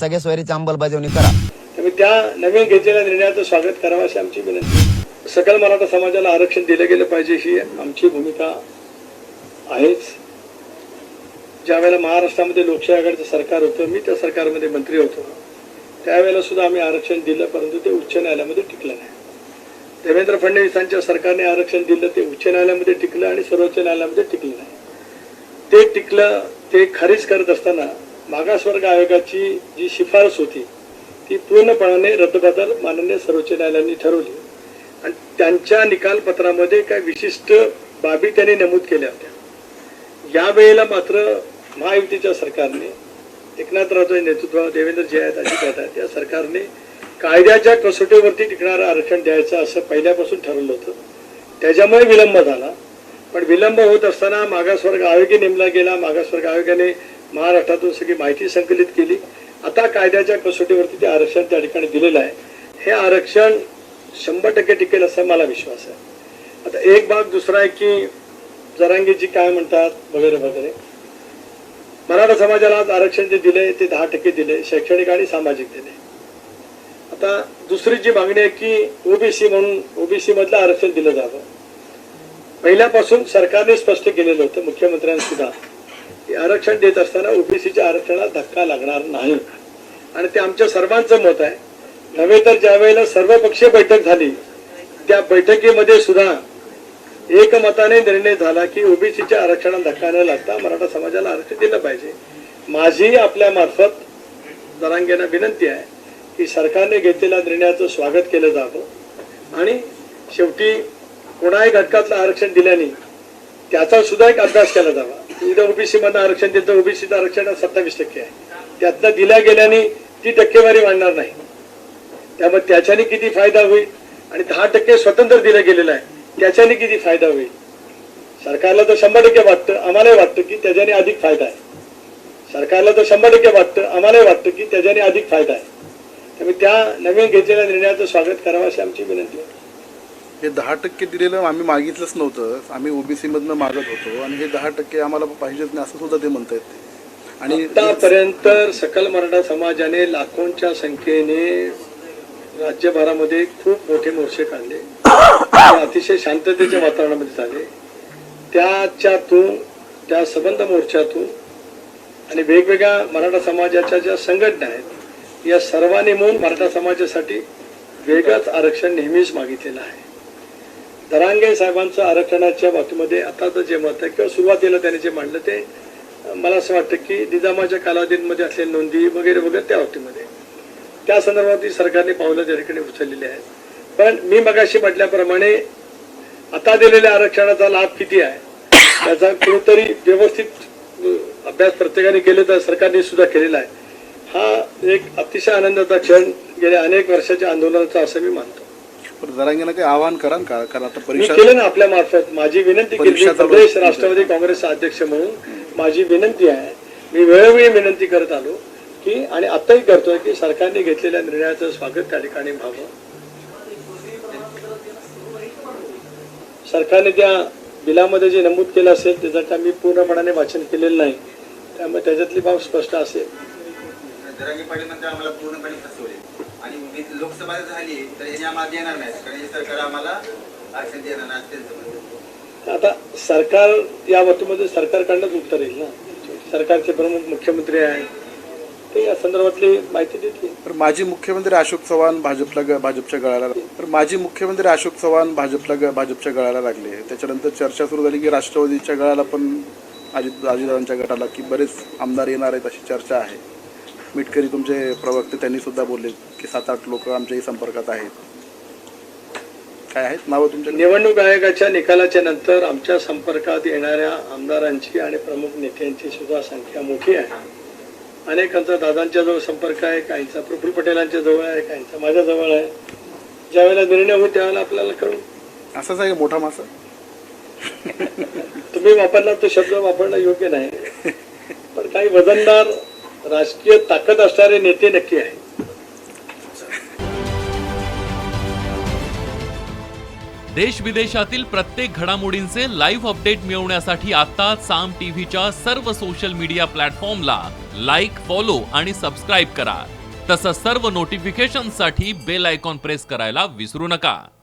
सगळ्या सोयरीची अंमलबजावणी करा. त्यामुळे त्या नवीन घेतलेल्या निर्णयाचं स्वागत करावं अशी आमची विनंती सकल मराठा समाजाला आरक्षण दिलं गेलं पाहिजे ही आमची भूमिका आहेच. ज्यावेळेला महाराष्ट्रामध्ये लोकशाही आघाडीचं सरकार होतं मी त्या सरकारमध्ये मंत्री होतो. त्यावेळेला सुद्धा आम्ही आरक्षण दिलं परंतु ते उच्च न्यायालयामध्ये टिकलं नाही. देवेंद्र फडणवीसांच्या सरकारने आरक्षण दिलं ते उच्च न्यायालयामध्ये टिकलं आणि सर्वोच्च न्यायालयामध्ये टिकलं नाही. ते टिकलं ते खारीज करत असताना मागासवर्ग आयोगाची जी शिफारस होती ती पूर्णपणाने रद्दबदल माननीय सर्वोच्च न्यायालयाने ठरवली. आणि त्यांच्या निकालपत्रामध्ये काही विशिष्ट बाबी त्यांनी नमूद केल्या होत्या. यावेळेला मात्र महायुतीच्या सरकारने एकनाथ एकनाथरावच्या नेतृत्व देवेंद्र जे आहेत अजित आहेत या सरकारने कायद्याच्या कसोटीवरती टिकणारं आरक्षण द्यायचं असं पहिल्यापासून ठरवलं होतं. त्याच्यामुळे विलंब झाला. पण विलंब होत असताना मागासवर्ग आयोगी नेमला गेला. मागासवर्ग आयोगाने महाराष्ट्रातून सगळी माहिती संकलित केली. आता कायद्याच्या कसोटीवरती ते आरक्षण त्या ठिकाणी दिलेलं आहे. हे आरक्षण शंभर टक्के टिकेल असा मला विश्वास आहे. आता एक भाग दुसरा आहे की जरांगीजी काय म्हणतात वगैरे वगैरे. मराठा समाजाला आज आरक्षण जे दिले ते दहा टक्के दिले शैक्षणिक आणि सामाजिक दिले आता दुसरी जी मागणी आहे की ओबीसी म्हणून ओबीसी मधलं आरक्षण दिलं जावं. पहिल्यापासून सरकारने स्पष्ट केलेलं होतं मुख्यमंत्र्यांनी सुद्धा आरक्षण देत असताना ओबीसीच्या आरक्षणाला धक्का लागणार नाही. आणि ते आमच्या सर्वांचं मत आहे. नव्हे तर ज्या वेळेला सर्वपक्षीय बैठक झाली त्या बैठकीमध्ये सुद्धा एकमताने निर्णय झाला की ओबीसीच्या आरक्षणाला धक्का न लागता मराठा समाजाला आरक्षण दिलं पाहिजे. माझी आपल्या मार्फत जरांगेना विनंती आहे की सरकारने घेतलेल्या निर्णयाचं स्वागत केलं जावं. आणि शेवटी कोणाही घटकातलं आरक्षण दिल्याने त्याचा सुद्धा एक अभ्यास केला जावा. इथं ओबीसी मधनं आरक्षण देतो ओबीसीचं आरक्षण सत्तावीस टक्के आहे. त्यातनं दिल्या गेल्याने ती टक्केवारी वाढणार नाही. त्यामुळे त्याच्याने किती फायदा होईल? आणि दहा टक्के स्वतंत्र दिलं गेलेलं आहे त्याच्याने किती फायदा होईल? सरकारला तर शंभर टक्के वाटतं आम्हालाही वाटतं की त्याच्याने अधिक फायदा आहे. सरकारला तर शंभर टक्के वाटतं आम्हालाही वाटतं की त्याच्याने अधिक फायदा आहे. त्यामुळे त्या नवीन घेतलेल्या निर्णयाचं स्वागत करावं अशी आमची विनंती आहे. हे दहा टक्के दिलेलं आम्ही मागितलंच नव्हतं. आम्ही ओबीसीमधनं मागत होतो आणि हे दहा टक्के आम्हाला पाहिजेच नाही असं सुद्धा ते म्हणतायत ते. आणि आतापर्यंत सकल मराठा समाजाने लाखोंच्या संख्येने राज्यभरामध्ये खूप मोठे मोर्चे काढले. अतिशय शांततेच्या वातावरणामध्ये झाले. त्याच्यातून त्या संबंध मोर्चातून आणि वेगवेगळ्या मराठा समाजाच्या ज्या संघटना आहेत या सर्वांनी मिळून मराठा समाजासाठी वेगळंच आरक्षण नेहमीच मागितलेलं आहे. दरांगे साहेबांचं आरक्षणाच्या बाबतीमध्ये आताचं जे मत आहे किंवा सुरुवातीला त्यांनी जे मांडलं ते मला असं वाटतं की निजामाच्या कालावधींमध्ये असलेल्या नोंदी वगैरे वगैरे त्या बाबतीमध्ये. त्या संदर्भात सरकारने पावलं त्या ठिकाणी उचललेली आहेत. पण मी मगाशी म्हटल्याप्रमाणे आता दिलेल्या आरक्षणाचा लाभ किती आहे? त्याचा कुठेतरी व्यवस्थित अभ्यास प्रत्येकाने केले तर सरकारने सुद्धा केलेला आहे. हा एक अतिशय आनंदाचा क्षण गेल्या अनेक वर्षाच्या आंदोलनाचा असं मी मानतो. पण जरांगेनं काही आवाहन करा ना का कारण आता मी परीक्षा केलं ना आपल्या मार्फत. माझी विनंती केली मी परीक्षा चालू प्रदेश. राष्ट्रवादी काँग्रेसचा अध्यक्ष म्हणून माझी विनंती आहे. मी वेळोवेळी विनंती करत आलो की आणि आताही करतोय की सरकारने घेतलेल्या निर्णयाचं स्वागत त्या ठिकाणी व्हावं. सरकारने त्या बिलामध्ये जे नमूद केलं असेल त्याचं काय मी पूर्णपणाने वाचन केलेलं नाही. त्यामुळे त्याच्यातली बाब स्पष्ट असेल. जरांगी पाटील म्हणते आम्हाला पूर्णपणे फसवले. आणि मी लोकसभा झाली तर याने आम्हाला देणार नाही कारण हे सरकार आम्हाला आरक्षण देणार नाही असं त्यांचं म्हणणं. आता सरकार या बाबतीमध्ये सरकारकडनंच उत्तर येईल ना? सरकारचे प्रमुख मुख्यमंत्री आहेत. ते या संदर्भातली माहिती देतील. तर माजी मुख्यमंत्री अशोक चव्हाण भाजपला ग- भाजपच्या गळाला तर माजी मुख्यमंत्री अशोक चव्हाण भाजपला ग- भाजपच्या गळाला लागले. त्याच्यानंतर चर्चा सुरू झाली की राष्ट्रवादीच्या गळाला पण अजित अजितदादांच्या गटाला की बरेच आमदार येणार आहेत अशी चर्चा आहे. मिटकरी तुमचे प्रवक्ते त्यांनी सुद्धा बोलले की सात आठ लोक आमच्याही संपर्कात आहेत. काय आहेत नावं तुमच्या निवडणूक आयोगाच्या निकालाच्या नंतर आमच्या संपर्कात येणाऱ्या आमदारांची आणि प्रमुख नेत्यांची सुद्धा संख्या मोठी आहे. अनेकांचा दादांच्या जवळ संपर्क आहे काहींचा प्रफुल्ल पटेलांच्या जवळ आहे काहींचा माझ्या जवळ आहे. ज्यावेळेला निर्णय होईल त्यावेळेला आपल्याला कळू. असंच आहे मोठा मासा? तुम्ही वापरला तो शब्द वापरणं योग्य नाही. पण काही वजनदार राजकीय ताकद असणारे नेते नक्की आहेत. देश विदेशातील प्रत्येक घडामोडींचे लाईव्ह अपडेट मिळवण्यासाठी आता साम टीव्हीच्या सर्व सोशल मीडिया प्लॅटफॉर्मला लाईक फॉलो आणि सबस्क्राईब करा. तसंच सर्व नोटिफिकेशनसाठी बेल आयकॉन प्रेस करायला विसरू नका.